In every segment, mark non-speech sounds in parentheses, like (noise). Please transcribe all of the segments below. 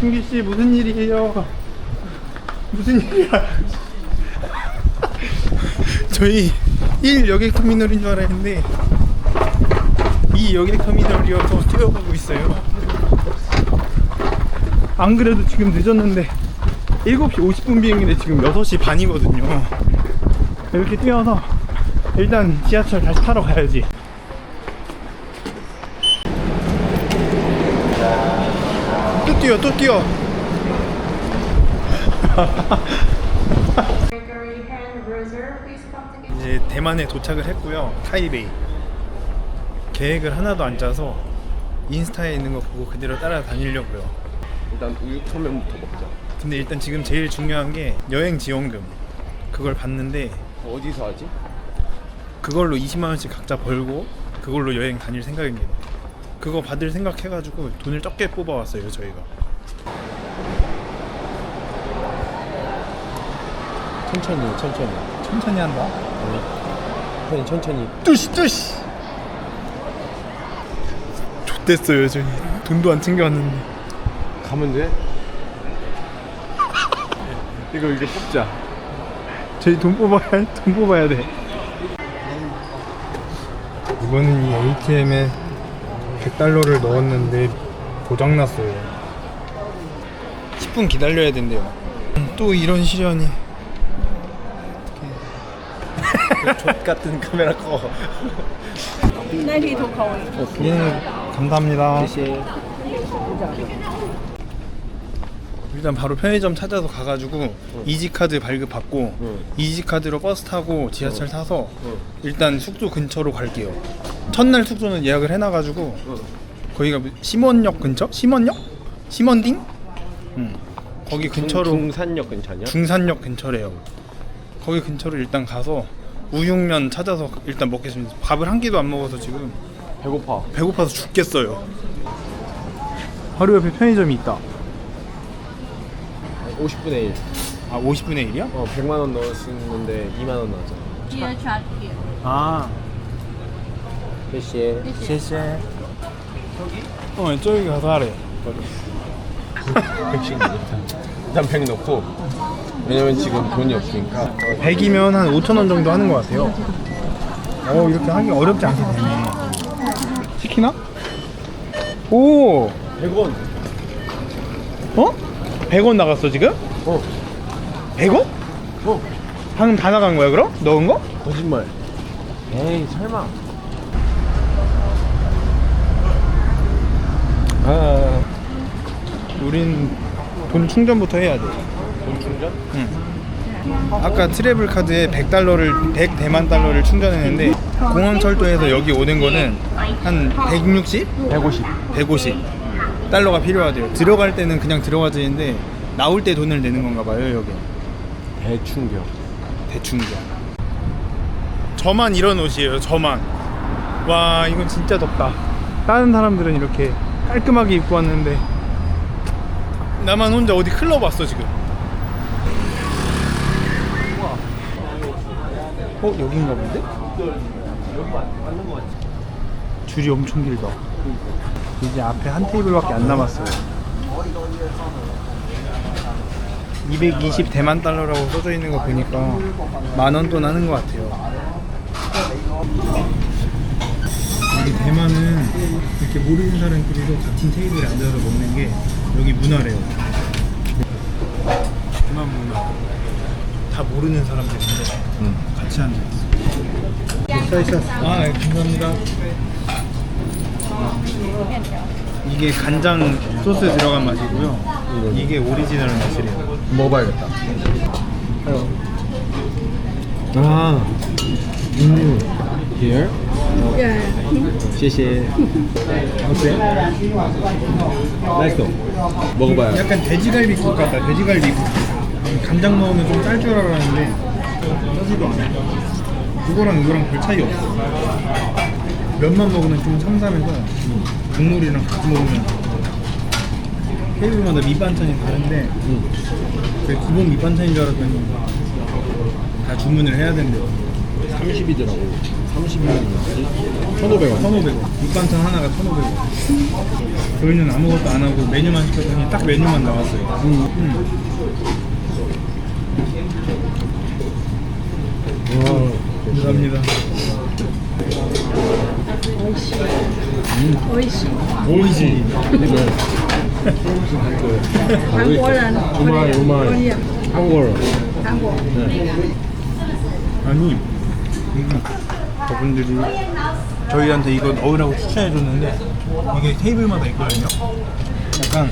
승기 씨 무슨 일이에요? 무슨 일이야? (laughs) 저희 1 여객 터미널인 줄 알았는데 2 여객 터미널이어서 뛰어가고 있어요. 안 그래도 지금 늦었는데 7시 50분 비행인데 지금 6시 반이거든요. 이렇게 뛰어서 일단 지하철 다시 타러 가야지. 또 뛰어, 또 뛰어. 이제 대만에 도착을 했고요. 타이베이. 계획을 하나도 안 짜서 인스타에 있는 거 보고 그대로 따라다니려고요. 일단 우유 소면부터 먹자. 근데 일단 지금 제일 중요한 게 여행 지원금. 그걸 받는데 어디서 하지? 그걸로 20만 원씩 각자 벌고 그걸로 여행 다닐 생각입니다. 그거 받을 생각 해가지고 돈을 적게 뽑아왔어요 저희가. 천천히 천천히. 천천히 한다. 천천히 천천히. 뚜시 뚜시. 좋댔어요 저희. 돈도 안 챙겨왔는데. 가면 돼? 이거 이거 뽑자. 저희 돈 뽑아야 돈 뽑아야 돼. 이거는 이 ATM에 100달러를 넣었는데 고장 났어요. 10분 기다려야 된대요. 또 이런 시련이. 족 같은 카메라 꺼. 예, 감사합니다.谢谢. 일단 바로 편의점 찾아서 가가지고 이지카드 발급받고 응. 이지카드로 버스 타고 지하철 타서 응. 일단 숙소 근처로 갈게요. 첫날 숙소는 예약을 해놔가지고 응. 거기가 뭐 심원역 근처? 심원역? 심원딩? 응. 거기 근처로 중산역 근처냐? 중산역 근처래요. 거기 근처로 일단 가서 우육면 찾아서 일단 먹겠습니다. 밥을 한 끼도 안 먹어서 지금 배고파. 배고파서 죽겠어요. 바로 옆에 편의점이 있다. 50분의 1. 아 50분의 1이야? 어, 100만 원 넣었는데 2만 원 나왔잖아. 뒤에 좌뒤에 아 몇 시에? 실실. 어 저기 가서 하래. (laughs) 백신 일단 100 넣고 왜냐면 지금 돈이 없으니까 100이면 한 5천 원 정도 하는 것 같아요. 어 이렇게 하기 어렵지 않게 되네. 시키나? 오 100원. 어? 100원 나갔어 지금? 어. 100원? 어. 방금 다 나간 거야 그럼? 넣은 거? 거짓말. 에이 설마. 아 우린 돈 충전부터 해야 돼. 돈 충전? 응. 아까 트래블 카드에 100달러를 100 대만 달러를 충전했는데 공항 철도에서 여기 오는 거는 한 160? 150. 150 달러가 필요하대요. 들어갈 때는 그냥 들어가야 되는데 나올 때 돈을 내는 건가 봐요, 여기. 대충격. 대충이야. 저만 이런 옷이에요, 저만. 와, 이건 진짜 덥다. 다른 사람들은 이렇게 깔끔하게 입고 왔는데 나만 혼자 어디 클럽 왔어, 지금. 어, 여긴가 본데? 줄이 엄청 길다. 이제 앞에 한 테이블밖에 안 남았어요. 220 대만 달러라고 써져 있는 거 보니까 만 원 돈 하는 것 같아요. 여기 대만은 이렇게 모르는 사람끼리도 같은 테이블에 앉아서 먹는 게 여기 문화래요. 대만 문화. 다 모르는 사람들인데 응. 같이 앉아 있어. 있어. 아, 네, 감사합니다. 이게 간장 소스 들어간 맛이고요. 이게 오리지널 맛이래요. 먹어봐야겠다. 아. 음. Here? 谢谢. 어때? 맛있어. 먹어봐요. 약간 돼지갈비 국 같다. 돼지갈비 국. 간장 넣으면 좀 짤 줄 알았는데 짜지도 않아. 그거랑 이거랑 별 차이 없어. 면만 먹으면 좀 삼삼해서 국물이랑 같이 먹으면 테이블마다 밑반찬이 다른데 그 기본 밑반찬인 줄 알았더니 다 주문을 해야 된대요. 30이더라고. 1,500원. 1,500원. 육반탕 하나가 1,500원. 저희는 아무것도 안 하고 메뉴만 시켰더니 딱 메뉴만 나왔어요. 음. 음. 감사합니다. 오이시. 오이시. 한국어는 오마이 오마이. 한국어. 한국. 아니. 음. 저분들이 저희한테 이거 넣으라고 추천해줬는데 이게 테이블마다 있거든요. 약간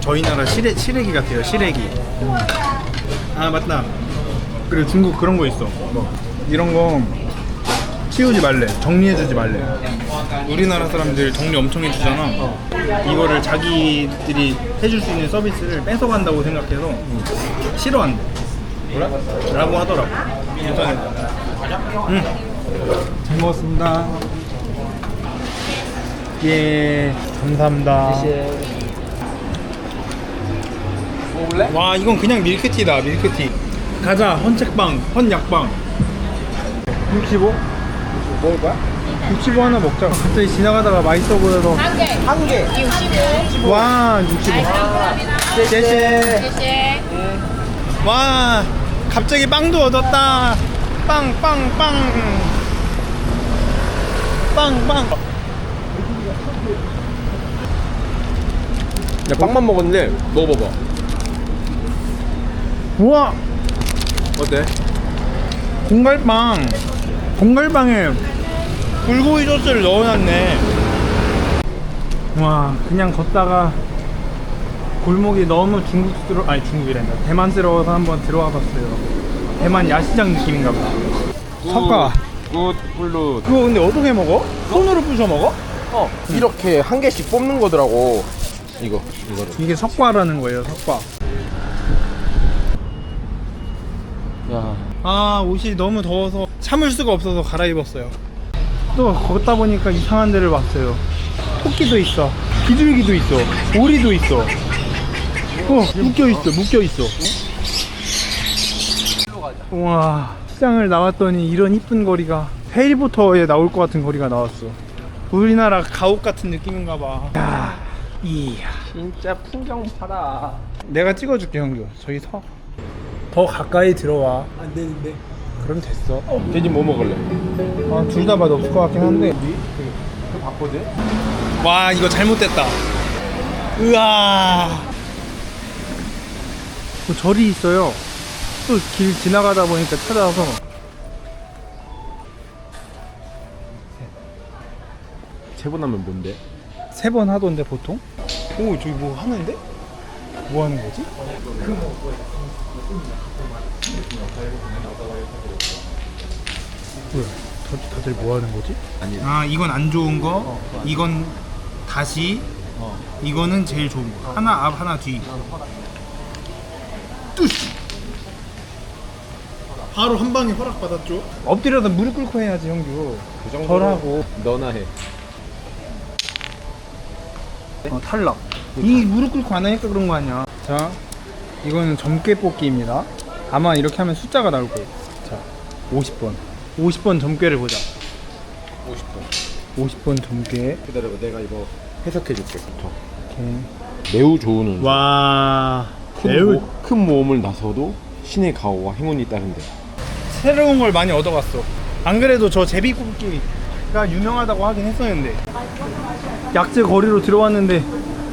저희 나라 시래, 시래기 같아요. 시래기. 아 맞다. 그리고 중국 그런 거 있어. 뭐 이런 거 치우지 말래. 정리해주지 말래. 우리나라 사람들 정리 엄청 해주잖아. 이거를 자기들이 해줄 수 있는 서비스를 뺏어간다고 생각해서 싫어한대. 라고 하더라고. 인터넷. 응. 잘 먹었습니다. 예, 감사합니다. 먹을래? 와, 이건 그냥 밀크티다, 밀크티. 가자, 헌책방, 헌약방. 65? 먹을 거야? 65 하나 먹자. 갑자기 지나가다가 맛있어 보여서. 한 개. 한 개! 65. 와, 65. 쎄쎄.谢谢。 와, 갑자기 빵도 얻었다. 빵, 빵, 빵. 빵, 빵. 야 빵만 먹었는데 먹어봐봐 우와, 어때? 공갈빵. 공갈빵에 불고기 소스를 넣어놨네. 와, 그냥 걷다가 골목이 너무 중국스러, 아니 중국이란다. 대만스러워서 한번 들어와 봤어요. 대만 야시장 느낌인가 보다. 석가. 굿 꿀루 그거 근데 어떻게 먹어? 손으로 부셔 먹어? 어 이렇게 한 개씩 뽑는 거더라고 이거 이거를 이게 석과라는 거예요, 석과. 야 아, 옷이 너무 더워서 참을 수가 없어서 갈아입었어요. 또 걷다 보니까 이상한 데를 왔어요. 토끼도 있어. 비둘기도 있어. 오리도 있어. 어, 묶여 있어. 묶여 있어. 우와, 시장을 나왔더니 이런 이쁜 거리가 해리포터에 나올 것 같은 거리가 나왔어. 우리나라 가옥 같은 느낌인가 봐. 야, 이야. 진짜 풍경 봐라 내가 찍어줄게 형규. 저기 서. 더 가까이 들어와. 안 되는데. 그럼 됐어. 돼지 뭐 먹을래? 아, 둘 다 맛 없을 것 같긴 한데. 그 바코드? 와, 이거 잘못됐다. 으아. 뭐 절이 있어요. 또 길 지나가다 보니까 찾아와서. 세 번 하면 뭔데? 세 번 하던데 보통? 오, 저기 뭐 하는데? 뭐 하는 거지? 뭐야? 다- 다들 뭐 하는 거지? 아니 아, 이건 안 좋은 거, 이건 다시, 이거는 제일 좋은 거. 하나 앞, 하나 뒤. 뚜시! 바로 한 방에 허락 받았죠? 엎드려서 무릎 꿇고 해야지, 형규. 그 정도로 절하고. 너나 해 어, 탈락. 이 무릎 꿇고 안 하니까 그런 거 아니야. 자, 이거는 점괘 뽑기입니다. 아마 이렇게 하면 숫자가 나올 거예요. 자, 50번. 50번 점괘를 보자. 50번 50번 점괘. 기다려봐 내가 이거 해석해 줄게 부터. 매우 좋은 운수 와, 큰, 매우 모, 큰 모험을 나서도 신의 가호와 행운이 따른대 새로운 걸 많이 얻어갔어. 안 그래도 저 제비뽑기가 유명하다고 하긴 했었는데 약재 거리로 들어왔는데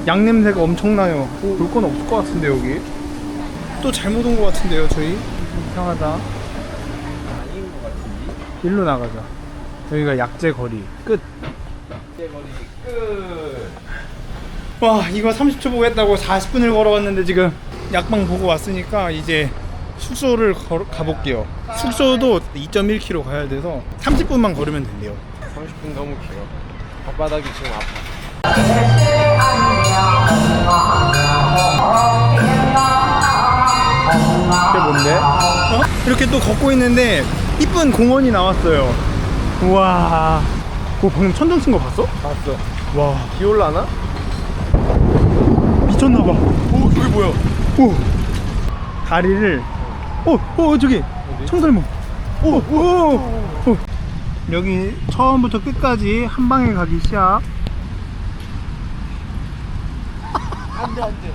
양 냄새가 엄청나요. 볼 건 없을 것 같은데 여기. 또 잘못 온 것 같은데요 저희. 이상하다. 일로 나가자. 여기가 약재 거리 끝. 와 이거 30초 보고 했다고 40분을 걸어왔는데 지금 약방 보고 왔으니까 이제 숙소를 걸어, 가볼게요. 숙소도 2.1km 가야 돼서 30분만 걸으면 된대요. 30분 너무 길어. 발바닥이 지금 아파. 그게 뭔데? 어? 이렇게 또 걷고 있는데 이쁜 공원이 나왔어요. 우와. 어, 방금 천둥 친 거 봤어? 봤어. 와. 비 올라나? 미쳤나봐. 오 저기 뭐야? 오. 다리를 오, 오 저기 청설모 오오 오 여기 처음부터 끝까지 한 방에 가기 시작. 안돼 안돼.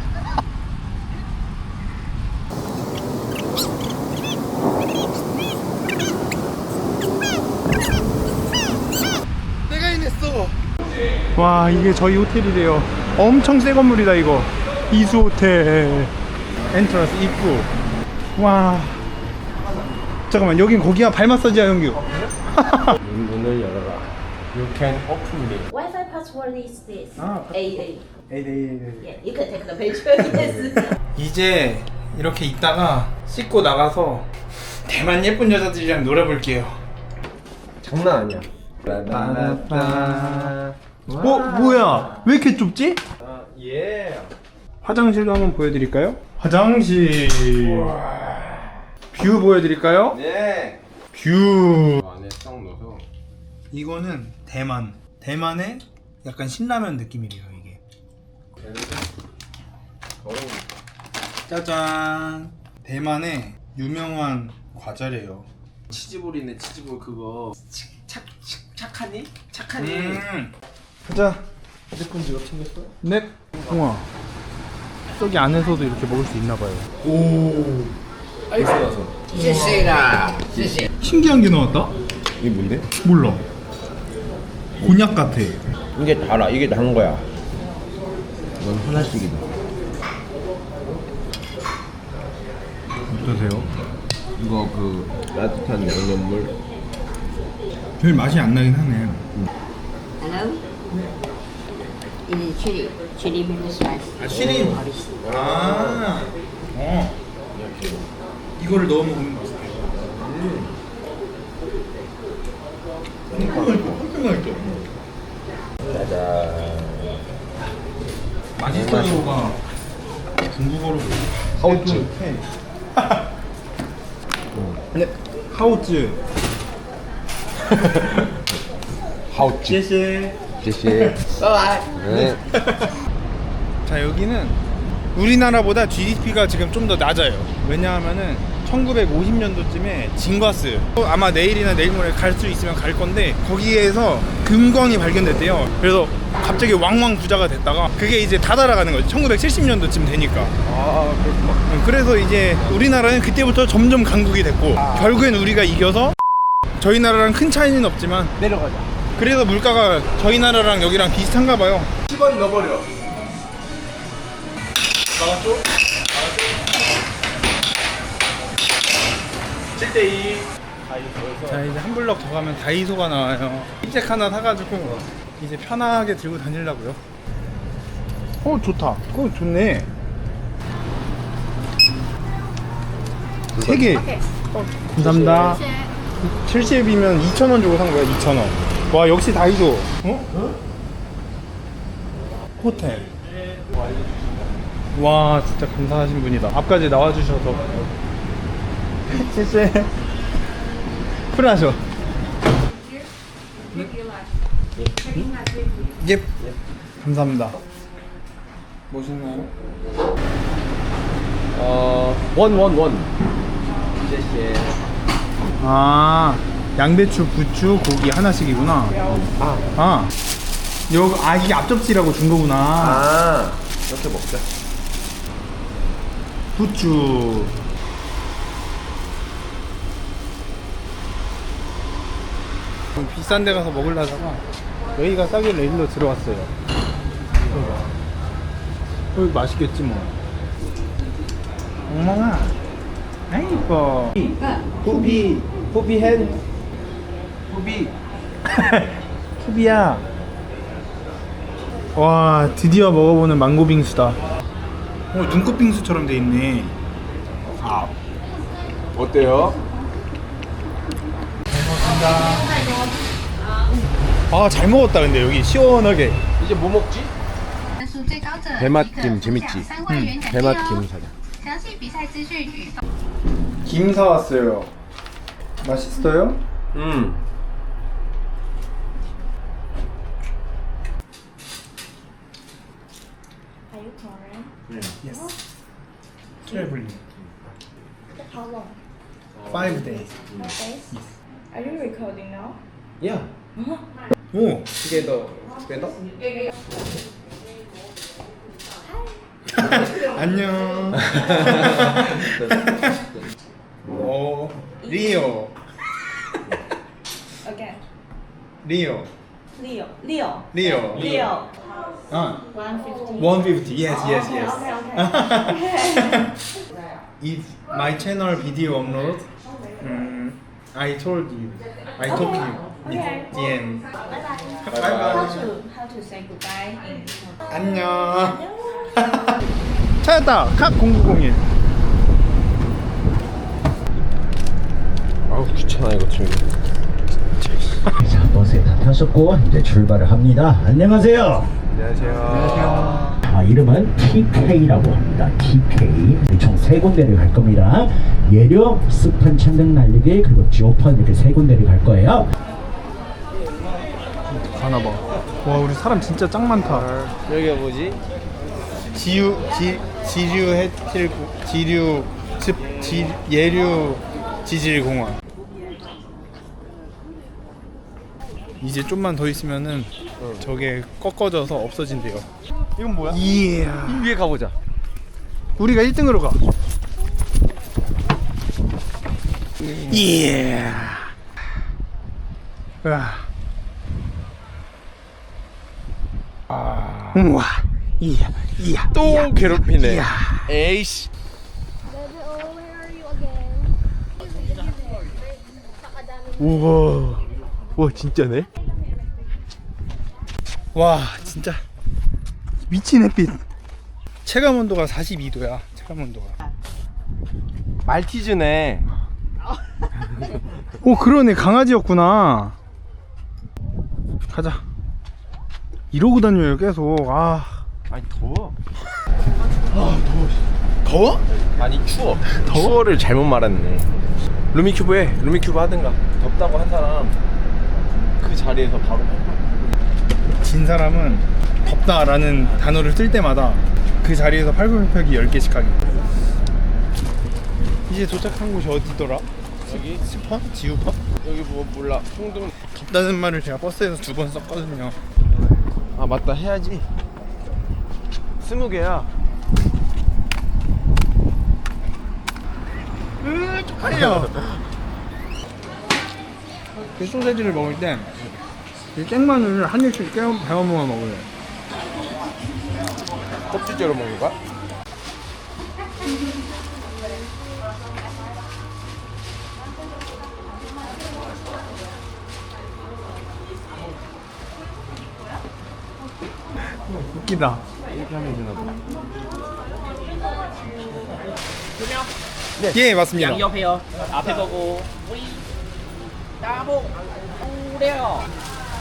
내가 해냈어. 와 이게 저희 호텔이래요. 엄청 새 건물이다 이거. 이수 호텔. 엔트런스 입구. 와. 잠깐만 여긴 거기야 발 마사지야 영규. 문, (laughs) 문을 열어라. You can open me. Wi-Fi password is this. Ah, AA. 에이 Yeah, you can take the picture. (laughs) Yes. (laughs) 이제 이렇게 있다가 씻고 나가서 대만 예쁜 여자들이랑 놀아볼게요. 장난 아니야. 어 뭐야? 왜 이렇게 좁지? 예. 화장실도 한번 보여드릴까요? 화장실. 뷰 보여드릴까요? 네. 뷰. 안에 딱 넣어서. 이거는 대만. 대만의 약간 신라면 느낌이래요 이게. 어, 짜잔. 대만의 유명한 과자래요. 치즈볼이네 치즈볼 그거. 착, 착, 착하니? 착하니? 음. 가자. 휴대폰 지갑 챙겼어? 넵. 우와. 저기 안에서도 이렇게 먹을 수 있나 봐요. 오. 아이스 나서. 신기한 게 나왔다? 이게 뭔데? 몰라. 곤약 같아. 이게 달아. 이게 단 거야. 이건 하나씩이다. 어떠세요? 이거 그 따뜻한 양념물. 별 맛이 안 나긴 하네. Hello. It is chili. Rice. 아, chili. 아. 어. 이거를 넣어 먹으면 맛있어. 엄청 맛있어. 짜잔. 맛있어요가 중국어로 하우츠. 네. 하우츠. 하우츠.谢谢. 제시. 네. 자 여기는 우리나라보다 GDP가 지금 좀 더 낮아요. 왜냐하면은 1950년도쯤에 진과스. 아마 내일이나 내일 모레 갈 수 있으면 갈 건데 거기에서 금광이 발견됐대요. 그래서 갑자기 왕왕 부자가 됐다가 그게 이제 다 달아가는 거죠 1970년도쯤 되니까. 아, 그렇구만. 음, 그래서 이제 우리나라는 그때부터 점점 강국이 됐고 결국엔 우리가 이겨서 저희 나라랑 큰 차이는 없지만 내려가자. 그래서 물가가 저희 나라랑 여기랑 비슷한가 봐요. 10원 넣어버려. 나왔죠? 7대2 자 이제 한 블럭 더 가면 다이소가 나와요. 힙색 하나 사가지고 이제 편하게 들고 다니려고요. 어 좋다. 그거 좋네. 3개. 어, 감사합니다. 70이면 2,000원 주고 산 거야 2,000원. 와 역시 다이소. 어? 호텔 와 진짜 감사하신 분이다 앞까지 나와주셔서谢谢 쿨하셔 예 감사합니다 멋있나요? 어, 원, 원, 원. 제시. 아 양배추, 부추, 고기 하나씩이구나 아, 아 여기 아 이게 앞접시라고 준 거구나 아. 이렇게 먹자. 부추 비싼 데 가서 먹으려다가 여기가 싸길래 일로 들어왔어요. 여기 맛있겠지 뭐. 엉망아 아이 이뻐. 후비, 후비 hen. 후비. (laughs) 후비야. 와 드디어 먹어보는 망고 빙수다 어 눈꽃 빙수처럼 돼 있네 아 어때요? 아 잘 먹었다 근데 여기 시원하게 이제 뭐 먹지? 分数最高者 대맛김 재밌지? 三万元奖励 대맛김 哦。 사자. 详细比赛资讯与 김 사왔어요 맛있어요? 음. 트래블링 How long? 5 days Five days? Are you recording now? Yeah. 오 Together. Together? 안녕 오 리오 Okay. 리오 Leo. Leo. 리오 Leo. 아 150. 150 yes yes yes Okay, okay. if my channel video upload um, I told you I told you Okay. it's DM Bye bye. bye How bye to how to say goodbye in 안녕 찾았다 카0901 아우 귀찮아 이거 좀. 자, 버스에 다 타셨고 이제 출발을 합니다. 안녕하세요. 안녕하세요. 아, 이름은 TK라고 합니다. TK. 총 세 군데를 갈 겁니다. 예료, 스판 천등 날리기 그리고 지오펀 이렇게 세 군데를 갈 거예요. 가나 봐 와 우리 사람 진짜 짱 많다 여기가 뭐지? 지유 지 지류 해틸 지류 습지 예류 지질 공원 이제 좀만 더 있으면은 저게 꺾어져서 없어진대요. 이건 뭐야? 이야. 위에 가보자. 우리가 1등으로 가. 이야. 와. 아. 우와. 이야. 이야. 또 괴롭히네. 이야. 에이씨. 우와. 와 진짜네? 와 진짜 미친 햇빛 체감 온도가 42도야 체감 온도가 말티즈네. 오 그러네 강아지였구나 가자 이러고 다녀요 계속 아 아니 더워. 더워? 아니 추워. (laughs) 추워를 잘못 말했네. 루미큐브에 루미큐브 하든가. 덥다고 한 사람 그 자리에서 바로 진 사람은 덥다라는 단어를 쓸 때마다 그 자리에서 팔굽혀펴기 10개씩 하기 이제 도착한 곳이 어디더라? 여기 스파? 지우파? 여기 뭐 몰라. 홍등. 덥다는 말을 제가 버스에서 두 번 썼거든요 아 맞다 해야지. 스무 개야. 으 쪽팔려 (laughs) 그 소세지를 먹을 때 이 생마늘을 한 입씩 깨워 배워 먹어 먹어요 껍질째로 먹는 거야? 웃기다 이렇게 하면 되나 보다. 예 맞습니다 양 옆에요. 앞에 보고 우리 따복 후려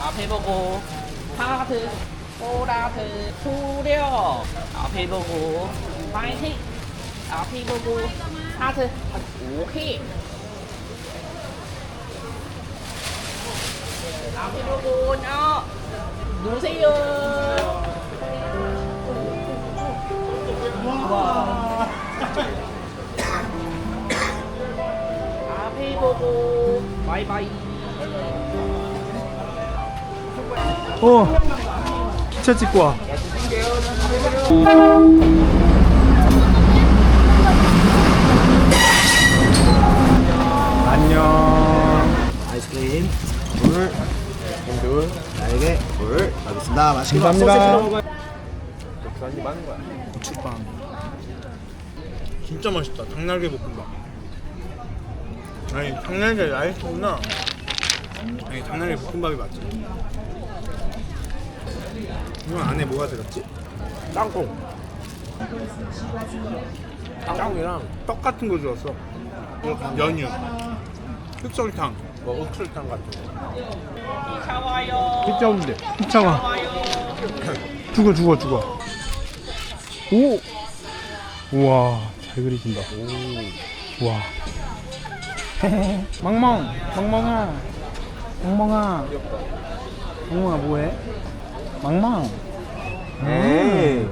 앞에 보고 하트 보라트 후려. 앞에 보고 파이팅. 앞에 보고 하트 오케이. 앞에 보고 너 누세요. 앞에 보고 바이바이 어. 기차 찍고 와. 안녕. 아이스크림. 물 홍들. 날개 물 알겠습니다. 맛있게 감사합니다. 한입 하는 거야. 고추빵. 진짜 맛있다. 닭날개 볶음밥. 아니 닭날개 라이스구나. 아니 닭날개 볶음밥이 맞지 이건 안에 뭐가 들었지? 땅콩. 땅콩이랑 떡 같은 거 주었어. 연유. 흑설탕. 뭐 옥술탕 같은 거. 차와요. 진짜 없는데. 차와 죽어 죽어 죽어. 오! 우와 잘 그리신다. 우와. 멍멍 멍멍아. 멍멍아. 멍멍아 뭐해 멍멍 에이.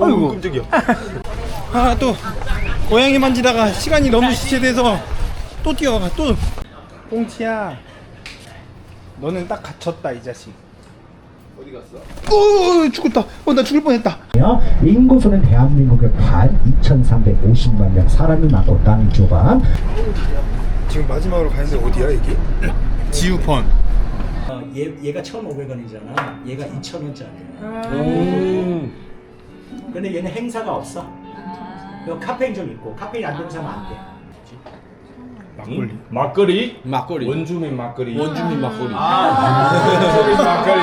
아이고. 깜짝이야. (laughs) 아 또 고양이 만지다가 시간이 너무 지체돼서 또 뛰어가 또 꽁치야 너는 딱 갇혔다 이 자식. 어디 갔어? 오 죽었다. 어 나 죽을 뻔했다. 인구수는 대한민국의 반 2,350만 명 사람이 많고 땅이 좁아. 지금 마지막으로 가는데 어디야 이게? 지우펀. 어, 얘, 얘가 1,500원이잖아. 얘가 2,000원짜리야. 음. 근데 얘는 행사가 없어. 요 카페인 좀 있고 카페인 안 되는 사람 안 돼. 막걸리. 막걸리? 막걸리. 원주민 막걸리. 원주민 막걸리. 원주민 막걸리.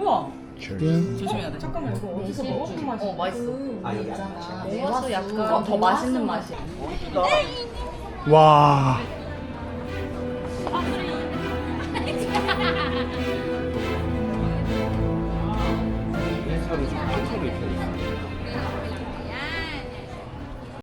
우와. 조심해야 돼. 잠깐만 이거 어디서 먹어본 맛이? 어 맛있어. 아 여기 안 마셔. 매워서 약간 더 맛있는 맛이야. 와